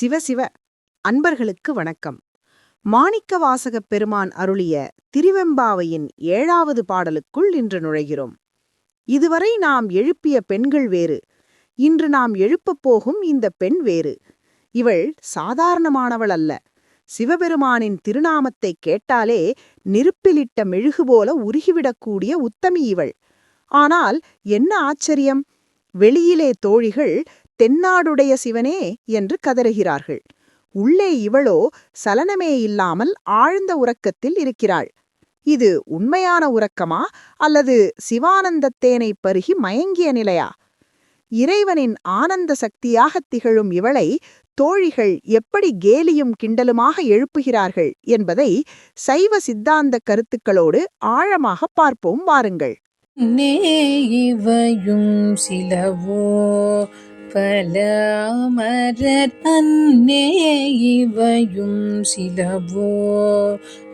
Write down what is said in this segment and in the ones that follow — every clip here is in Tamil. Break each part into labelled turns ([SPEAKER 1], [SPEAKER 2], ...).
[SPEAKER 1] சிவசிவ அன்பர்களுக்கு வணக்கம். மாணிக்கவாசகப் பெருமான் அருளிய திருவெம்பாவையின் ஏழாவது பாடலுக்குள் இன்று நுழைகிறோம். இதுவரை நாம் எழுப்பிய பெண்கள் வேறு இன்று நாம் எழுப்பப் போகும் இந்த பெண் வேறு. இவள் சாதாரணமானவள் அல்ல. சிவபெருமானின் திருநாமத்தைக் கேட்டாலே நெருப்பிலிட்ட மெழுகு போல உருகிவிடக்கூடிய உத்தமி இவள். ஆனால் என்ன ஆச்சரியம்? வெளியிலே தோழிகள் தென்னாடுடைய சிவனே என்று கதறுகிறார்கள். உள்ளே இவளோ சலனமே இல்லாமல் ஆழ்ந்த உறக்கத்தில் இருக்கிறாள். இது உண்மையான உறக்கமா அல்லது சிவானந்தத்தேனை பருகி மயங்கிய நிலையா? இறைவனின் ஆனந்த சக்தியாகத் திகழும் இவளை தோழிகள் எப்படி கேலியும் கிண்டலுமாக எழுப்புகிறார்கள் என்பதை சைவ சித்தாந்த கருத்துக்களோடு ஆழமாகப் பார்ப்போம் வாருங்கள்.
[SPEAKER 2] நே இவையும் சிலவோ பல அமரர் அன்னே இவையும் சிலவோ?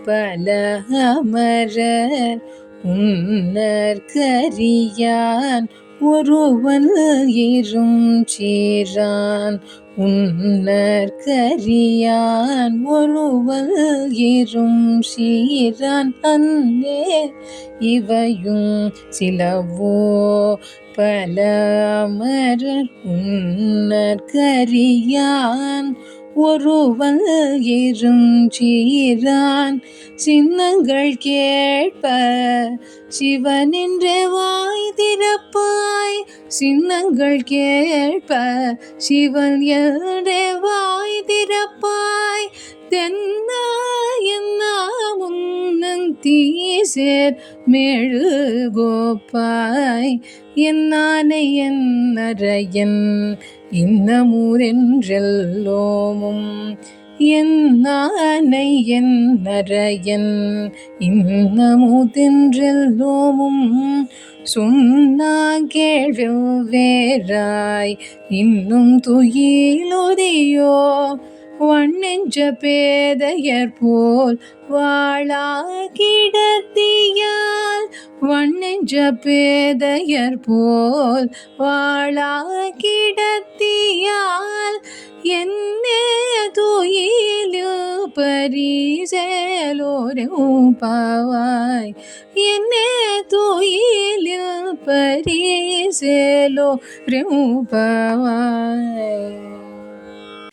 [SPEAKER 2] பல அமரர் உன்னர் கரியான் ஒருவன் இரும் சீரான் உன்னர் கரியான் ஒருவன் இரும் சீரான் அன்னே. இவையும் சிலவோ பல அமரர் உன்னர் கரியான் ஒருவன் இரும் சீரான். சின்னங்கள் கேட்ப சிவனின்றே வாய் திறப்பு சின்னங்கள் கேட்ப சிவன் என்றே வாய் திறப்பாய். தென்னா என்ன முன்னங் தீசேர் மெழுகோப்பாய் என்னானை என்னரையன் இன்னமூரென்றெல்லோமும். என்னானை என்னரையன் இன்னமுதென்றெல்லோமும் சொன்னா கேள்வி இன்னும் துயிலொதியோ வண்ணெஞ்ச பேதையர் போல் வாழா கிடத்தியால் வண்ணெஞ்ச பேதையர் போல் வாழா கிடத்தியால் என்னே துயிலு பரிசேலோரும் பாவாய் என்னே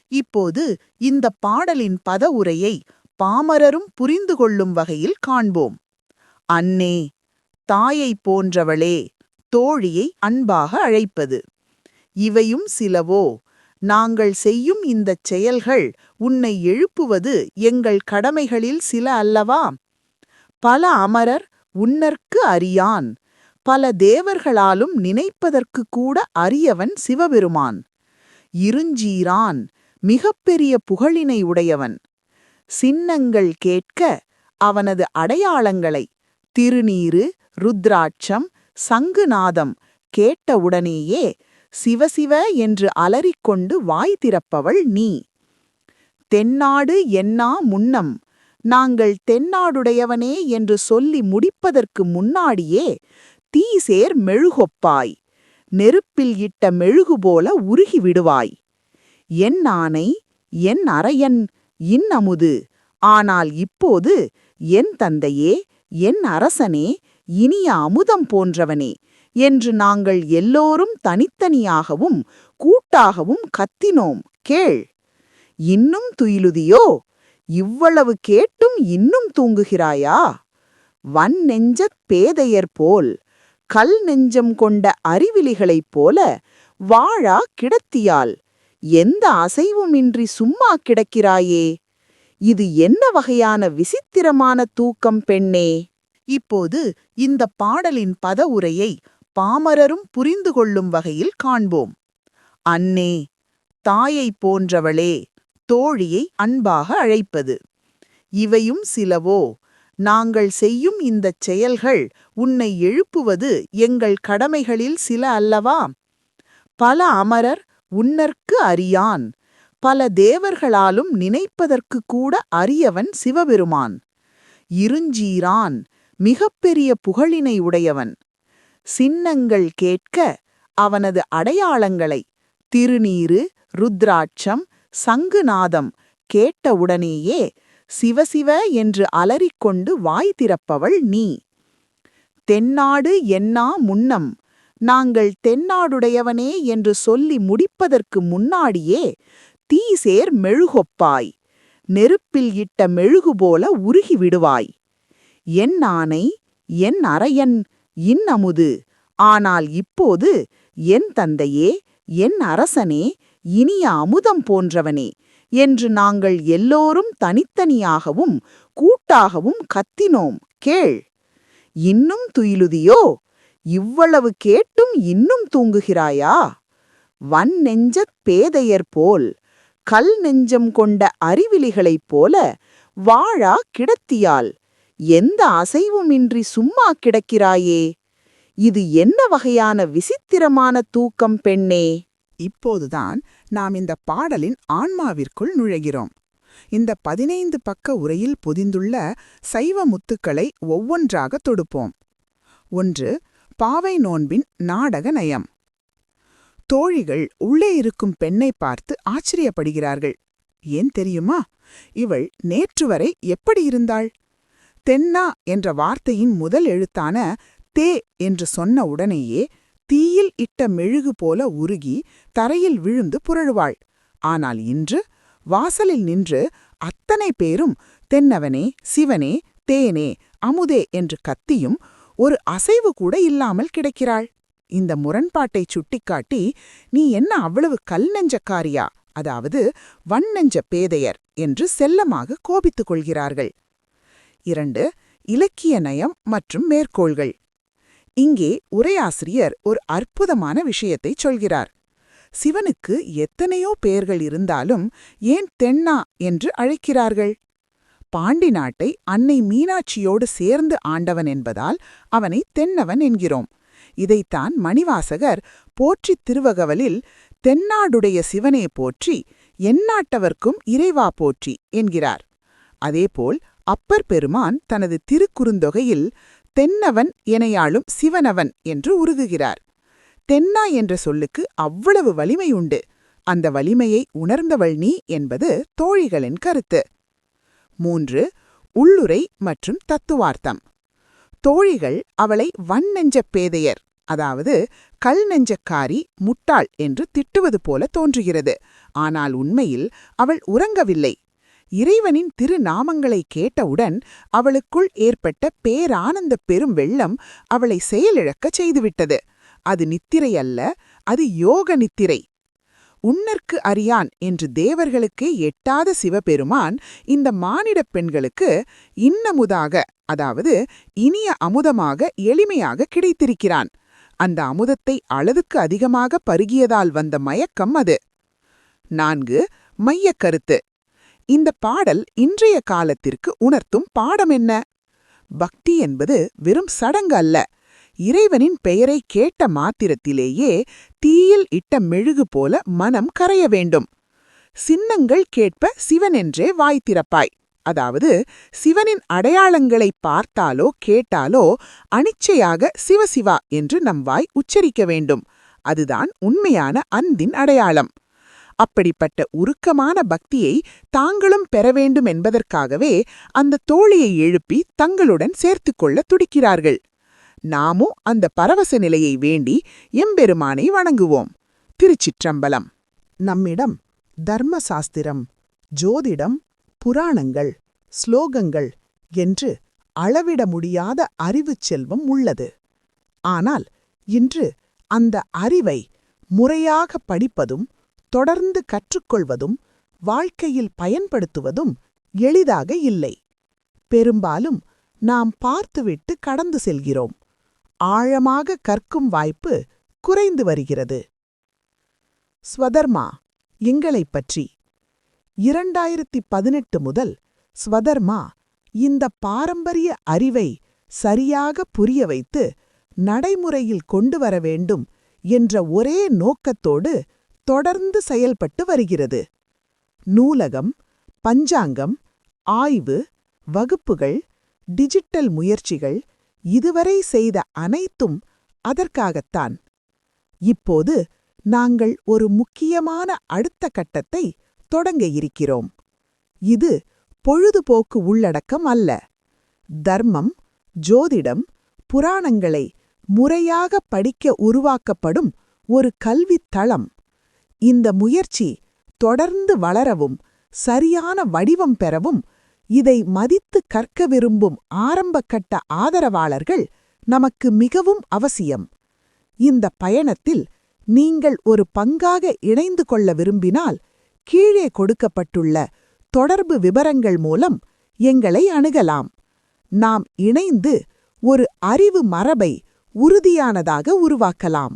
[SPEAKER 1] இப்போது இந்த பாடலின் பத உரையை பாமரரும் புரிந்து கொள்ளும் வகையில் காண்போம். அன்னே தாயை போன்றவளே தோழியை அன்பாக அழைப்பது. இவையும் சிலவோ நாங்கள் செய்யும் இந்தச் செயல்கள் உன்னை எழுப்புவது எங்கள் கடமைகளில் சில அல்லவா? பல அமரர் உன்னற்கு அறியான். பல தேவர்களாலும் நினைப்பதற்கு கூட அரியவன் சிவபெருமான். இருஞ்சீரான் மிகப்பெரிய புகழினை உடையவன். சின்னங்கள் கேட்க அவனது அடையாளங்களை திருநீறு ருத்ராட்சம் சங்குநாதம் கேட்டவுடனேயே சிவசிவ என்று அலறிக்கொண்டு வாய் திறப்பவள் நீ. தென்னாடு என்னா முன்னம்? நாங்கள் தென்னாடுடையவனே என்று சொல்லி முடிப்பதற்கு முன்னாடியே தீசேர் மெழுகொப்பாய். நெருப்பில் இட்ட மெழுகு போல உருகி விடுவாய். என் ஆனை என் அரையன் இன்னமுது. ஆனால் இப்போது என் தந்தையே என் அரசனே இனிய அமுதம் போன்றவனே. என்று நாங்கள் எல்லோரும் தனித்தனியாகவும் கூட்டாகவும் கத்தினோம். கேள் இன்னும் துயிலுதியோ? இவ்வளவு கேட்டும் இன்னும் தூங்குகிறாயா? வன் நெஞ்சப் பேதையர் போல் கல் நெஞ்சம் கொண்ட அறிவிலிகளைப் போல வாழா கிடத்தியால் எந்த அசைவுமின்றி சும்மா கிடக்கிறாயே? இது என்ன வகையான விசித்திரமான தூக்கம் பெண்ணே? இப்போது இந்த பாடலின் பத உரையை பாமரரும் புரிந்து கொள்ளும் வகையில் காண்போம். அன்னே தாயைப் போன்றவளே தோழியை அன்பாக அழைப்பது. இவையும் சிலவோ நாங்கள் செய்யும் இந்தச் செயல்கள் உன்னை எழுப்புவது எங்கள் கடமைகளில் சில அல்லவா? பல அமரர் உன்னற்கு அறியான். பல தேவர்களாலும் நினைப்பதற்கு கூட அரியவன் சிவபெருமான். இருஞ்சீரான் மிகப்பெரிய புகழினை உடையவன். சின்னங்கள் கேட்க அவனது அடையாளங்களை திருநீறு ருத்ராட்சம்
[SPEAKER 3] சங்குநாதம் கேட்டவுடனேயே சிவசிவ என்று அலறிக்கொண்டு வாய் திறப்பவள் நீ. தென்னாடு என்னா முன்னம்? நாங்கள் தென்னாடுடையவனே என்று சொல்லி முடிப்பதற்கு முன்னாடியே தீசேர் மெழுகொப்பாய். நெருப்பில் இட்ட மெழுகு போல உருகி விடுவாய். என் ஆனை என் அரையன் இன் அமுது ஆனால் இப்போது என் தந்தையே என் அரசனே இனிய அமுதம் போன்றவனே என்று நாங்கள் எல்லோரும் தனித்தனியாகவும் கூட்டாகவும் கத்தினோம். கேள். இன்னும் துயிலுதியோ? இவ்வளவு கேட்டும் இன்னும் தூங்குகிறாயா? வன் நெஞ்சத் பேதையர் போல் கல் நெஞ்சம் கொண்ட அறிவிலிகளைப் போல வாழா கிடத்தியால் எந்த அசைவுமின்றி சும்மா கிடக்கிறாயே? இது என்ன வகையான விசித்திரமான தூக்கம் பெண்ணே?
[SPEAKER 1] இப்போதுதான் நாம் இந்த பாடலின் ஆன்மாவிற்குள் நுழைகிறோம். இந்த பதினைந்து பக்க உரையில் பொதிந்துள்ள சைவ முத்துக்களை ஒவ்வொன்றாக தொடுப்போம். ஒன்று பாவை நோன்பின் நாடக நயம். தோழிகள் உள்ளே இருக்கும் பெண்ணை பார்த்து ஆச்சரியப்படுகிறார்கள். ஏன் தெரியுமா? இவள் நேற்று வரை எப்படி இருந்தாள்? தென்னா என்ற வார்த்தையின் முதல் எழுத்தான தே என்று சொன்ன உடனேயே தீயில் இட்ட மெழுகு போல உருகி தரையில் விழுந்து புரழுவாள். ஆனால் இன்று வாசலில் நின்று அத்தனை பேரும் தென்னவனே சிவனே தேனே அமுதே என்று கத்தியும் ஒரு அசைவு கூட இல்லாமல் கிடக்கிறாள். இந்த முரண்பாட்டைச் சுட்டிக்காட்டி நீ என்ன அவ்வளவு கல் நெஞ்சக்காரியா? அதாவது வன்னெஞ்ச பேதையர் என்று செல்லமாக கோபித்துக் கொள்கிறார்கள். இரண்டு இலக்கிய நயம் மற்றும் மேற்கோள்கள். இங்கே உரையாசிரியர் ஒரு அற்புதமான விஷயத்தைச் சொல்கிறார். சிவனுக்கு எத்தனையோ பெயர்கள் இருந்தாலும் ஏன் தென்னா என்று அழைக்கிறார்கள்? பாண்டி நாட்டை அன்னை மீனாட்சியோடு சேர்ந்து ஆண்டவன் என்பதால் அவனை தென்னவன் என்கிறோம். இதைத்தான் மணிவாசகர் போற்றித் திருவகவலில் தென்னாடுடைய சிவனே போற்றி எந்நாட்டவர்க்கும் இறைவா போற்றி என்கிறார். அதேபோல் அப்பர் பெருமான் தனது திருக்குறுந்தொகையில் தென்னவன் எனையாளும் சிவனவன் என்று உருகுகிறார். தென்னா என்ற சொல்லுக்கு அவ்வளவு வலிமை உண்டு. அந்த வலிமையை உணர்ந்தவள் நீ என்பது தோழிகளின் கருத்து. மூன்று உள்ளுரை மற்றும் தத்துவார்த்தம். தோழிகள் அவளை வன்னெஞ்சப் பேதையர் அதாவது கல் நெஞ்சக்காரி முட்டாள் என்று திட்டுவது போல தோன்றுகிறது. ஆனால் உண்மையில் அவள் உறங்கவில்லை. இறைவனின் திருநாமங்களை கேட்டவுடன் அவளுக்குள் ஏற்பட்ட பேரானந்தப் பெரும் வெள்ளம் அவளை செயலிழக்கச் செய்துவிட்டது. அது நித்திரை அல்ல அது யோக நித்திரை. உன்னற்கு அறியான் என்று தேவர்களுக்கே எட்டாத சிவபெருமான் இந்த மானிடப் பெண்களுக்கு இன்னமுதாக அதாவது இனிய அமுதமாக எளிமையாக கிடைத்திருக்கிறான். அந்த அமுதத்தை அளவுக்கு அதிகமாக பருகியதால் வந்த மயக்கம் அது. நான்கு மையக் கருத்து. இந்த பாடல் இன்றைய காலத்திற்கு உணர்த்தும் பாடம் என்ன? பக்தி என்பது வெறும் சடங்கு அல்ல. இறைவனின் பெயரை கேட்ட மாத்திரத்திலேயே தீயில் இட்ட மெழுகு போல மனம் கரைய வேண்டும். சின்னங்கள் கேட்ப சிவனென்றே வாய் திறப்பாய். அதாவது சிவனின் அடையாளங்களை பார்த்தாலோ கேட்டாலோ அனிச்சையாக சிவசிவா என்று நம் வாய் உச்சரிக்க வேண்டும். அதுதான் உண்மையான அன்பின் அடையாளம். அப்படிப்பட்ட உருக்கமான பக்தியை தாங்களும் பெற வேண்டும் என்பதற்காகவே அந்த தோழியை எழுப்பி தங்களுடன் சேர்த்துக்கொள்ள துடிக்கிறார்கள். நாமும் அந்த பரவச நிலையை வேண்டி எம்பெருமானை வணங்குவோம். திருச்சிற்றம்பலம். நம்மிடம் தர்ம சாஸ்திரம் ஜோதிடம் புராணங்கள் ஸ்லோகங்கள் என்று அளவிட முடியாத அறிவுச் செல்வம் உள்ளது. ஆனால் இன்று அந்த அறிவை முறையாக படிப்பதும் தொடர்ந்து கற்றுக்கொள்வதும் வாழ்க்கையில் பயன்படுத்துவதும் எளிதாக இல்லை. பெரும்பாலும் நாம் பார்த்துவிட்டு கடந்து செல்கிறோம். ஆழமாக கற்கும் வாய்ப்பு குறைந்து வருகிறது. ஸ்வதர்மா எங்களைப் பற்றி. இரண்டாயிரத்தி பதினெட்டு முதல் ஸ்வதர்மா இந்த பாரம்பரிய அறிவை சரியாக புரிய வைத்து நடைமுறையில் கொண்டு வர வேண்டும் என்ற ஒரே நோக்கத்தோடு தொடர்ந்து செயல்பட்டு வருகிறது. நூலகம் பஞ்சாங்கம் ஆய்வு வகுப்புகள் டிஜிட்டல் முயற்சிகள் இதுவரை செய்த அனைத்தும் அதற்காகத்தான். இப்போது நாங்கள் ஒரு முக்கியமான அடுத்த கட்டத்தை தொடங்க இருக்கிறோம். இது பொழுதுபோக்கு உள்ளடக்கம் அல்ல. தர்மம் ஜோதிடம் புராணங்களை முறையாக படிக்க உருவாக்கப்படும் ஒரு கல்வித் தளம் இந்த முயற்சி தொடர்ந்து வளரவும் சரியான வடிவம் பெறவும் இதை மதித்து கற்க விரும்பும் ஆரம்பகட்ட ஆதரவாளர்கள் நமக்கு மிகவும் அவசியம். இந்த பயணத்தில் நீங்கள் ஒரு பங்காக இணைந்து கொள்ள விரும்பினால் கீழே கொடுக்கப்பட்டுள்ள தொடர்பு விவரங்கள் மூலம் எங்களை அணுகலாம். நாம் இணைந்து ஒரு அறிவு மரபை உறுதியானதாக உருவாக்கலாம்.